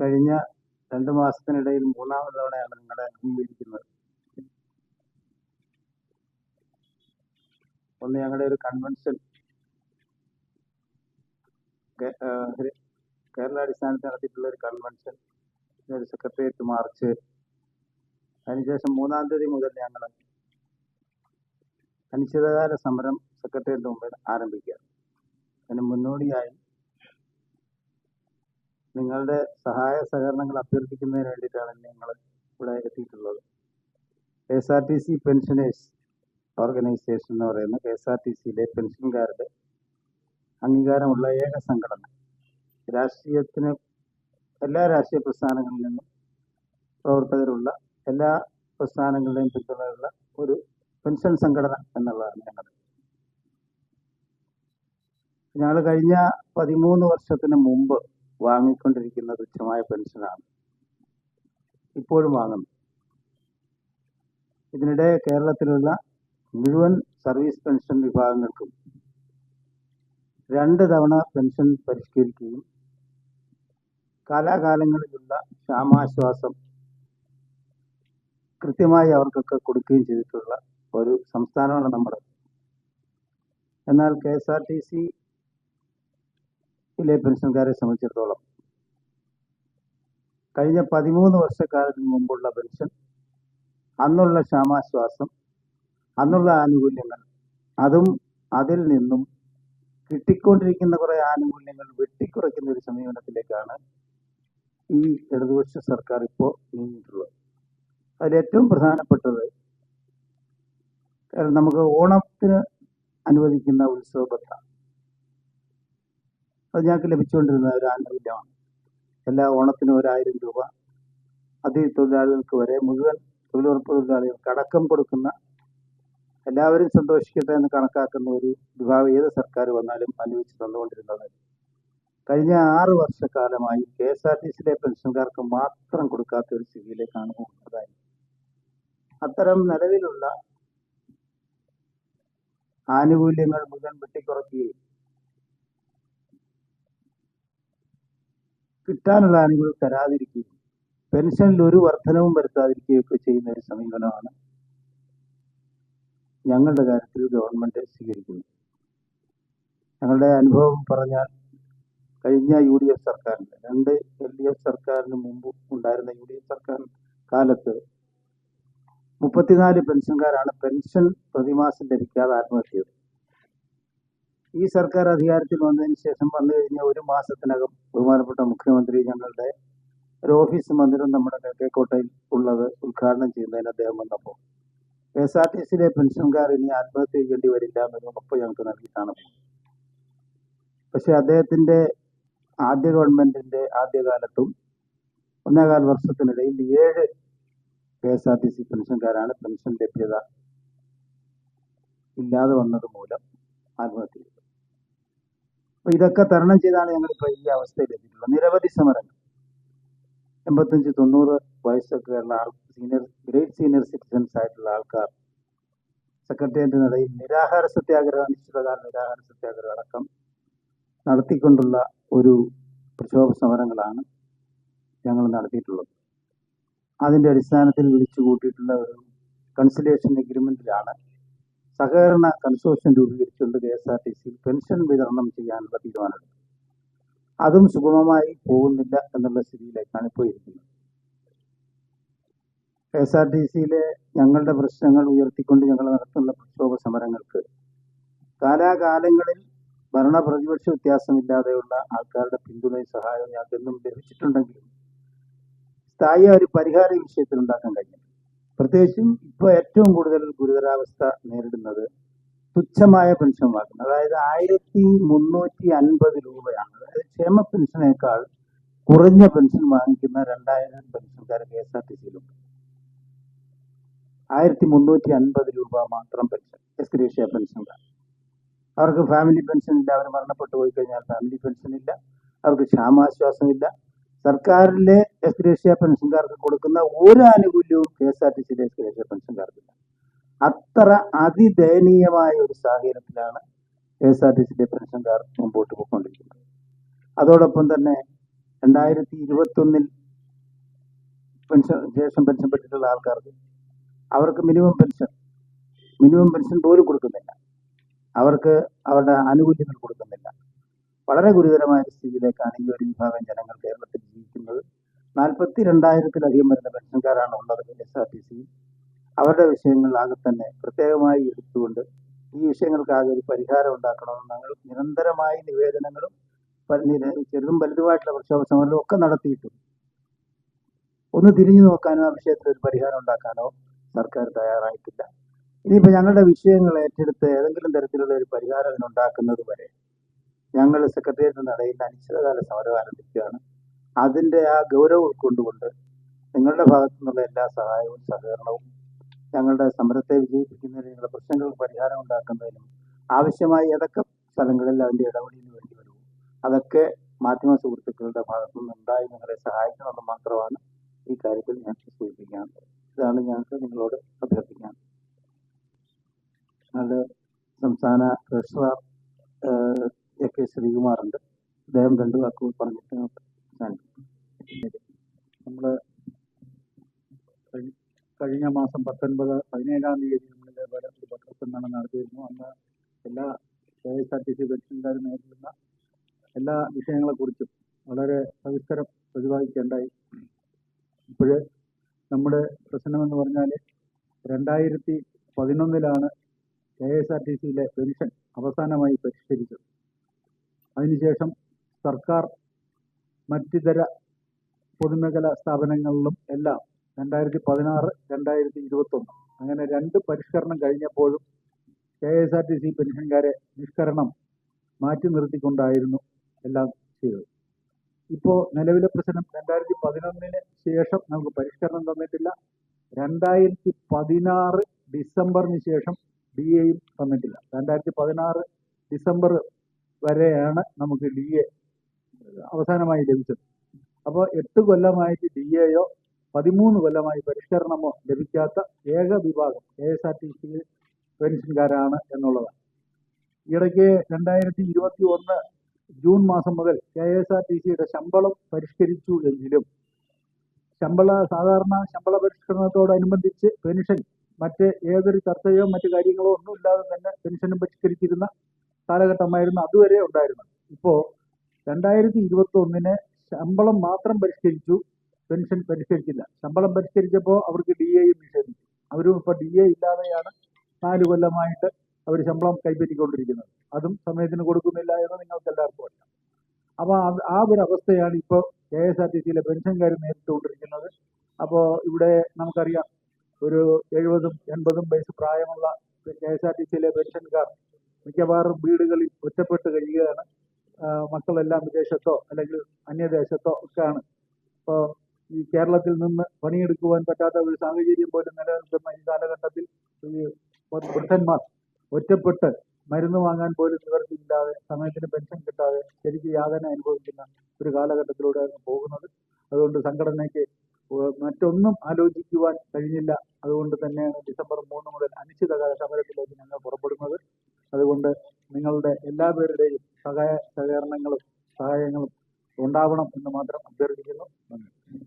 കഴിഞ്ഞ രണ്ട് മാസത്തിനിടയിൽ മൂന്നാമത് തവണയാണ് നിങ്ങളെ അംഗീകരിക്കുന്നത് ഒന്ന് ഞങ്ങളുടെ ഒരു കൺവെൻഷൻ കേരള അടിസ്ഥാനത്തിൽ നടത്തിയിട്ടുള്ള ഒരു കൺവെൻഷൻ ഒരു സെക്രട്ടേറിയറ്റ് മാർച്ച്. അതിനുശേഷം മൂന്നാം തീയതി മുതൽ ഞങ്ങൾ അനിശ്ചിതകാല സമരം സെക്രട്ടേറിയറ്റ് മുമ്പിൽ ആരംഭിക്കുക. അതിന് മുന്നോടിയായി നിങ്ങളുടെ സഹായ സഹകരണങ്ങൾ അഭ്യർത്ഥിക്കുന്നതിന് വേണ്ടിയിട്ടാണ് ഞങ്ങൾ ഇവിടെ എത്തിയിട്ടുള്ളത്. K S R T C pensioners organisation എന്ന് പറയുന്ന കെ എസ് ആർ ടി സിയിലെ പെൻഷൻകാരുടെ അംഗീകാരമുള്ള ഏക സംഘടന. രാഷ്ട്രീയത്തിന് എല്ലാ രാഷ്ട്രീയ പ്രസ്ഥാനങ്ങളിൽ നിന്നും പ്രവർത്തകരുള്ള എല്ലാ പ്രസ്ഥാനങ്ങളുടെയും പിന്തുണയുള്ള ഒരു പെൻഷൻ സംഘടന എന്നുള്ളതാണ് ഞങ്ങൾ ഞങ്ങൾ കഴിഞ്ഞ പതിമൂന്ന് വർഷത്തിന് മുമ്പ് വാങ്ങിക്കൊണ്ടിരിക്കുന്ന തുച്ഛമായ പെൻഷനാണ്. ഇപ്പോഴും വാങ്ങുന്നു. ഇതിനിടെ കേരളത്തിലുള്ള മുഴുവൻ സർവീസ് പെൻഷൻ വിഭാഗങ്ങൾക്കും രണ്ട് തവണ പെൻഷൻ പരിഷ്കരിക്കുകയും കാലാകാലങ്ങളിലുള്ള ക്ഷാമാശ്വാസം കൃത്യമായി അവർക്കൊക്കെ കൊടുക്കുകയും ചെയ്തിട്ടുള്ള ഒരു സംസ്ഥാനമാണ് നമ്മുടെ. എന്നാൽ കെ എസ് ആർ ടി സിയിലെ പെൻഷൻകാരെ സംബന്ധിച്ചിടത്തോളം കഴിഞ്ഞ പതിമൂന്ന് വർഷക്കാലത്തിന് മുമ്പുള്ള പെൻഷൻ അന്നുള്ള ക്ഷാമാശ്വാസം അന്നുള്ള ആനുകൂല്യങ്ങൾ അതും അതിൽ നിന്നും കിട്ടിക്കൊണ്ടിരിക്കുന്ന കുറെ ആനുകൂല്യങ്ങൾ വെട്ടിക്കുറയ്ക്കുന്ന ഒരു സമീപനത്തിലേക്കാണ് ഈ ഇടതുപക്ഷ സർക്കാർ ഇപ്പോൾ നീങ്ങിയിട്ടുള്ളത്. അതിലേറ്റവും പ്രധാനപ്പെട്ടത് നമുക്ക് ഓണത്തിന് അനുവദിക്കുന്ന ഉത്സവ ബത്ത അത് ഞങ്ങൾക്ക് ലഭിച്ചുകൊണ്ടിരുന്ന ഒരു ആനുകൂല്യമാണ്. എല്ലാ ഓണത്തിനും ഒരായിരം രൂപ. അതിഥി തൊഴിലാളികൾക്ക് വരെ മുഴുവൻ തൊഴിലുറപ്പ് തൊഴിലാളികൾക്ക് അടക്കം കൊടുക്കുന്ന എല്ലാവരും സന്തോഷിക്കട്ടെ എന്ന് കണക്കാക്കുന്ന ഒരു വിഭാഗം ഏത് സർക്കാർ വന്നാലും അനുവദിച്ച് തന്നുകൊണ്ടിരുന്നത്. കഴിഞ്ഞ ആറ് വർഷക്കാലമായി കെ എസ് ആർ ടി സിയിലെ പെൻഷൻകാർക്ക് മാത്രം കൊടുക്കാത്ത ഒരു സ്ഥിതിയിലേക്കാണ് പോകുന്നതായി. അത്തരം നിലവിലുള്ള ആനുകൂല്യങ്ങൾ മുഴുവൻ വെട്ടിക്കുറയ്ക്കുകയും കിട്ടാനുള്ള ആനുകൂല്യം തരാതിരിക്കുകയും പെൻഷനിൽ ഒരു വർധനവും വരുത്താതിരിക്കുകയൊക്കെ ചെയ്യുന്ന ഒരു സമീപനമാണ് ഞങ്ങളുടെ കാര്യത്തിൽ ഗവൺമെന്റ് സ്വീകരിക്കുന്നത്. ഞങ്ങളുടെ അനുഭവം പറഞ്ഞാൽ കഴിഞ്ഞ യു ഡി എഫ് സർക്കാരിന്റെ രണ്ട് എൽ ഡി എഫ് സർക്കാരിന് മുമ്പ് ഉണ്ടായിരുന്ന യു ഡി എഫ് സർക്കാർ കാലത്ത് മുപ്പത്തിനാല് പെൻഷൻകാരാണ് പെൻഷൻ പ്രതിമാസം ലഭിക്കാതെ ആത്മഹത്യ ചെയ്തത്. ഈ സർക്കാർ അധികാരത്തിൽ വന്നതിന് ശേഷം വന്നു കഴിഞ്ഞ ഒരു മാസത്തിനകം ബഹുമാനപ്പെട്ട മുഖ്യമന്ത്രി ഞങ്ങളുടെ ഒരു ഓഫീസ് മന്ദിരം നമ്മുടെ കിഴക്കേക്കോട്ടയിൽ ഉള്ളത് ഉദ്ഘാടനം ചെയ്യുന്നതിന് അദ്ദേഹം വന്നപ്പോൾ എസ് ആർ ടി സിയിലെ പെൻഷൻകാർ ഇനി ആത്മഹത്യ ചെയ്യേണ്ടി വരില്ല എന്നൊരു ഉറപ്പ് ഞങ്ങൾക്ക് നൽകിയിട്ടാണ്. പക്ഷെ അദ്ദേഹത്തിന്റെ ആദ്യ ഗവൺമെന്റിന്റെ ആദ്യകാലത്തും ഒന്നേകാൽ വർഷത്തിനിടയിൽ ഏഴ് K S R T C പെൻഷൻകാരാണ് pension ലഭ്യത ഇല്ലാതെ വന്നത് മൂലം ആത്മഹത്യ അപ്പൊ ഇതൊക്കെ തരണം ചെയ്താണ് ഞങ്ങൾ ഇപ്പൊ ഈ അവസ്ഥയിൽ എത്തിയിട്ടുള്ളത്. നിരവധി സമരങ്ങൾ. എൺപത്തഞ്ച് തൊണ്ണൂറ് വയസ്സൊക്കെ ഉള്ള ആൾ സീനിയർ ഗ്രേറ്റ് സീനിയർ സിറ്റിസൺസ് ആയിട്ടുള്ള ആൾക്കാർ സെക്രട്ടേറിയറ്റ് നിലയിൽ നിരാഹാര സത്യാഗ്രഹം നിശ്ചിതകാല നിരാഹാര സത്യാഗ്രഹം അടക്കം നടത്തിക്കൊണ്ടുള്ള ഒരു പ്രക്ഷോഭ സമരങ്ങളാണ് ഞങ്ങൾ നടത്തിയിട്ടുള്ളത്. അതിന്റെ അടിസ്ഥാനത്തിൽ വിളിച്ചു കൂട്ടിയിട്ടുള്ള ഒരു കൺസിലേഷൻ എഗ്രിമെന്റിലാണ് സഹകരണ consortium രൂപീകരിച്ചുകൊണ്ട് K S R T C pension വിതരണം ചെയ്യാനുള്ള തീരുമാനമെടുത്തു. അതും സുഗമമായി പോകുന്നില്ല എന്നുള്ള സ്ഥിതിയിലേക്കാണ് ഇപ്പോൾ ഇരിക്കുന്നത് കെ എസ് ആർ ടി സിയിലെ ഞങ്ങളുടെ പ്രശ്നങ്ങൾ ഉയർത്തിക്കൊണ്ട് ഞങ്ങൾ നടത്തുന്ന പ്രക്ഷോഭ സമരങ്ങൾക്ക് കാലാകാലങ്ങളിൽ ഭരണ പ്രതിപക്ഷ വ്യത്യാസമില്ലാതെയുള്ള ആൾക്കാരുടെ പിന്തുണയും സഹായവും ഞങ്ങൾക്കെന്നും ലഭിച്ചിട്ടുണ്ടെങ്കിലും സ്ഥായി ഒരു പരിഹാര വിഷയത്തിൽ ഉണ്ടാക്കാൻ കഴിഞ്ഞു പ്രത്യേകിച്ചും ഇപ്പോൾ ഏറ്റവും കൂടുതൽ ഗുരുതരാവസ്ഥ നേരിടുന്നത് തുച്ഛമായ പെൻഷൻ വാങ്ങുന്നത്. അതായത് ആയിരത്തി മുന്നൂറ്റി അൻപത് രൂപയാണ്. അതായത് ക്ഷേമ പെൻഷനേക്കാൾ കുറഞ്ഞ പെൻഷൻ വാങ്ങിക്കുന്ന രണ്ടായിരം പെൻഷൻകാർ കെ എസ് ആർ ടി സിയിലുണ്ട്. ആയിരത്തി മുന്നൂറ്റി അൻപത് രൂപ മാത്രം പെൻഷൻ എസ്ക്രീഷ്യ പെൻഷൻകാർ. അവർക്ക് ഫാമിലി പെൻഷൻ ഇല്ല അവർ മരണപ്പെട്ടു പോയി കഴിഞ്ഞാൽ ഫാമിലി പെൻഷൻ ഇല്ല അവർക്ക് ക്ഷാമാശ്വാസം ഇല്ല സർക്കാരിലെ എസ്ക്രീഷ്യ പെൻഷൻകാർക്ക് കൊടുക്കുന്ന ഒരു ആനുകൂല്യവും കെ എസ് ആർ ടി സിയിലെ എസ്ക്രീഷ്യ പെൻഷൻകാർക്കില്ല അത്ര അതിദയനീയമായ ഒരു സാഹചര്യത്തിലാണ് കെ എസ് ആർ ടി സിയിലെ പെൻഷൻകാർ മുമ്പോട്ട് പോയിക്കൊണ്ടിരിക്കുന്നത്. അതോടൊപ്പം തന്നെ രണ്ടായിരത്തി ഇരുപത്തൊന്നിൽ പെൻഷൻ ശേഷം പെൻഷൻ പെട്ടിട്ടുള്ള ആൾക്കാർക്ക് അവർക്ക് മിനിമം പെൻഷൻ മിനിമം പെൻഷൻ പോലും കൊടുക്കുന്നില്ല. അവർക്ക് അവരുടെ ആനുകൂല്യങ്ങൾ കൊടുക്കുന്നില്ല. വളരെ ഗുരുതരമായ ഒരു സ്ഥിതിയിലേക്കാണ് ഈ ഒരു വിഭാഗം ജനങ്ങൾ കേരളത്തിൽ ജീവിക്കുന്നത്. നാൽപ്പത്തി രണ്ടായിരത്തിലധികം വരുന്ന പെൻഷൻകാരാണ് ഉള്ളത് എസ് ആർ ടി സി അവരുടെ വിഷയങ്ങളിലാകെ തന്നെ പ്രത്യേകമായി എടുത്തുകൊണ്ട് ഈ വിഷയങ്ങൾക്കാകെ ഒരു പരിഹാരം ഉണ്ടാക്കണമെന്ന് ഞങ്ങൾ നിരന്തരമായി നിവേദനങ്ങളും ചെറുതും വലുതുമായിട്ടുള്ള പ്രക്ഷോഭ സമരവും ഒക്കെ നടത്തിയിട്ടുണ്ട് ഒന്ന് തിരിഞ്ഞു നോക്കാനോ ആ വിഷയത്തിൽ ഒരു പരിഹാരം ഉണ്ടാക്കാനോ സർക്കാർ തയ്യാറായിട്ടില്ല. ഇനിയിപ്പോൾ ഞങ്ങളുടെ വിഷയങ്ങൾ ഏറ്റെടുത്ത് ഏതെങ്കിലും തരത്തിലുള്ള ഒരു പരിഹാരം അതിനുണ്ടാക്കുന്നത് വരെ ഞങ്ങൾ സെക്രട്ടേറിയറ്റ് നടയിൽ അനിശ്ചിതകാല സമരം ആരംഭിക്കുകയാണ്. അതിന്റെ ആ ഗൗരവം ഉൾക്കൊണ്ടുകൊണ്ട് നിങ്ങളുടെ ഭാഗത്തു നിന്നുള്ള എല്ലാ സഹായവും സഹകരണവും ഞങ്ങളുടെ സമരത്തെ വിജയിപ്പിക്കുന്നതിന് നിങ്ങളുടെ പ്രശ്നങ്ങൾക്ക് പരിഹാരം ഉണ്ടാക്കുന്നതിനും ആവശ്യമായി ഏതൊക്കെ സ്ഥലങ്ങളിൽ അതിന്റെ ഇടപെടലിന് വേണ്ടി വരുമോ അതൊക്കെ മാധ്യമ സുഹൃത്തുക്കളുടെ ഭാഗത്തു നിന്ന് ഉണ്ടായി നിങ്ങളെ സഹായിക്കണമെന്ന് മാത്രമാണ് ഈ കാര്യത്തിൽ ഞാൻ സൂചിപ്പിക്കാൻ ഇതാണ് ഞങ്ങൾക്ക് നിങ്ങളോട് അഭ്യർത്ഥിക്കാൻ. ഞങ്ങളുടെ സംസ്ഥാന ഏഹ്, എ കെ ശ്രീകുമാറുണ്ട്. അദ്ദേഹം രണ്ട് വാക്കുകൾ പറഞ്ഞിട്ട് നമുക്ക് നമ്മൾ കഴിഞ്ഞ മാസം പത്തൊൻപത് പതിനേഴാം തീയതി നമ്മൾ ഇതേപോലെ ഒരു പത്രസമ്മേളനം നടത്തിയിരുന്നു അന്ന് എല്ലാ K S R T C പെൻഷൻകാർ നേരിടുന്ന എല്ലാ വിഷയങ്ങളെക്കുറിച്ചും വളരെ സവിസ്തരം പ്രതിപാദിക്കേണ്ടായി ഇപ്പോഴ് നമ്മുടെ പ്രശ്നമെന്ന് പറഞ്ഞാൽ രണ്ടായിരത്തി പതിനൊന്നിലാണ് കെ എസ് ആർ ടി സിയിലെ പെൻഷൻ അവസാനമായി പരിഷ്കരിച്ചത്. അതിനുശേഷം സർക്കാർ മറ്റിതര പൊതുമേഖല സ്ഥാപനങ്ങളിലും എല്ലാം രണ്ടായിരത്തി പതിനാറ് രണ്ടായിരത്തി ഇരുപത്തൊന്ന് അങ്ങനെ രണ്ട് പരിഷ്കരണം കഴിഞ്ഞപ്പോഴും K S R T C പെൻഷൻകാരെ നിഷ്കരണം മാറ്റി നിർത്തിക്കൊണ്ടായിരുന്നു എല്ലാം ചെയ്തത്. ഇപ്പോൾ നിലവിലെ പ്രശ്നം രണ്ടായിരത്തി പതിനൊന്നിന് ശേഷം നമുക്ക് പരിഷ്കരണം തന്നിട്ടില്ല. രണ്ടായിരത്തി പതിനാറ് ഡിസംബറിന് ശേഷം ഡി എയും തന്നിട്ടില്ല. രണ്ടായിരത്തി പതിനാറ് ഡിസംബർ വരെയാണ് നമുക്ക് ഡി എ അവസാനമായി ലഭിച്ചത്. അപ്പോൾ എട്ട് കൊല്ലമായിട്ട് ഡി എയോ പതിമൂന്ന് കൊല്ലമായി പരിഷ്കരണമോ ലഭിക്കാത്ത ഏക വിഭാഗം K S R T C പെൻഷൻകാരാണ് എന്നുള്ളതാണ് ഇടയ്ക്ക് രണ്ടായിരത്തി ഇരുപത്തി ഒന്ന് ജൂൺ മാസം മുതൽ കെ എസ് ആർ ടി സിയുടെ ശമ്പളം പരിഷ്കരിച്ചു എങ്കിലും ശമ്പള സാധാരണ ശമ്പള പരിഷ്കരണത്തോടനുബന്ധിച്ച് പെൻഷൻ മറ്റ് ഏതൊരു ചർച്ചയോ മറ്റു കാര്യങ്ങളോ ഒന്നുമില്ലാതെ തന്നെ പെൻഷനും പരിഷ്കരിച്ചിരുന്ന കാലഘട്ടമായിരുന്നു അതുവരെ ഉണ്ടായിരുന്നത്. ഇപ്പോ രണ്ടായിരത്തി ഇരുപത്തി ഒന്നിന് ശമ്പളം മാത്രം പരിഷ്കരിച്ചു പെൻഷൻ പരിഷ്കരിച്ചില്ല. ശമ്പളം പരിഷ്കരിച്ചപ്പോൾ അവർക്ക് ഡി എയും നിഷേധിച്ചു. അവരും ഇപ്പോൾ ഡി എ ഇല്ലാതെയാണ് നാല് കൊല്ലമായിട്ട് അവർ ശമ്പളം കൈപ്പറ്റിക്കൊണ്ടിരിക്കുന്നത്. അതും സമയത്തിന് കൊടുക്കുന്നില്ല എന്ന് നിങ്ങൾക്ക് എല്ലാവർക്കും അറിയാം അപ്പോൾ ആ ഒരു അവസ്ഥയാണ് ഇപ്പോൾ കെ എസ് ആർ ടി സിയിലെ പെൻഷൻകാർ നേരിട്ടുകൊണ്ടിരിക്കുന്നത്. അപ്പോൾ ഇവിടെ നമുക്കറിയാം ഒരു എഴുപതും എൺപതും വയസ്സ് പ്രായമുള്ള കെ എസ് ആർ ടി സിയിലെ പെൻഷൻകാർ മിക്കവാറും വീടുകളിൽ ഒറ്റപ്പെട്ട് കഴിയുകയാണ്. മക്കളെല്ലാം വിദേശത്തോ അല്ലെങ്കിൽ അന്യദേശത്തോ ഒക്കെയാണ്. ഇപ്പോൾ ഈ കേരളത്തിൽ നിന്ന് പണിയെടുക്കുവാൻ പറ്റാത്ത ഒരു സാഹചര്യം പോലും നിലനിൽക്കുന്ന ഈ കാലഘട്ടത്തിൽ ഈ വൃദ്ധന്മാർ ഒറ്റപ്പെട്ട് മരുന്ന് വാങ്ങാൻ പോലും നിവർത്തിയില്ലാതെ സമയത്തിന് പെൻഷൻ കിട്ടാതെ ശരിക്കും യാതന അനുഭവിക്കുന്ന ഒരു കാലഘട്ടത്തിലൂടെയാണ് പോകുന്നത്. അതുകൊണ്ട് സംഘടനയ്ക്ക് മറ്റൊന്നും ആലോചിക്കുവാൻ കഴിഞ്ഞില്ല. അതുകൊണ്ട് തന്നെയാണ് ഡിസംബർ മൂന്ന് മുതൽ അനിശ്ചിതകാല സമരത്തിലേക്ക് ഞങ്ങൾ പുറപ്പെടുന്നത്. അതുകൊണ്ട് നിങ്ങളുടെ എല്ലാ എല്ലാവരുടെയും സഹായ സഹകരണങ്ങളും സഹായങ്ങളും ഉണ്ടാവണം എന്ന് മാത്രം അഭ്യർത്ഥിക്കുന്നു. നന്ദി.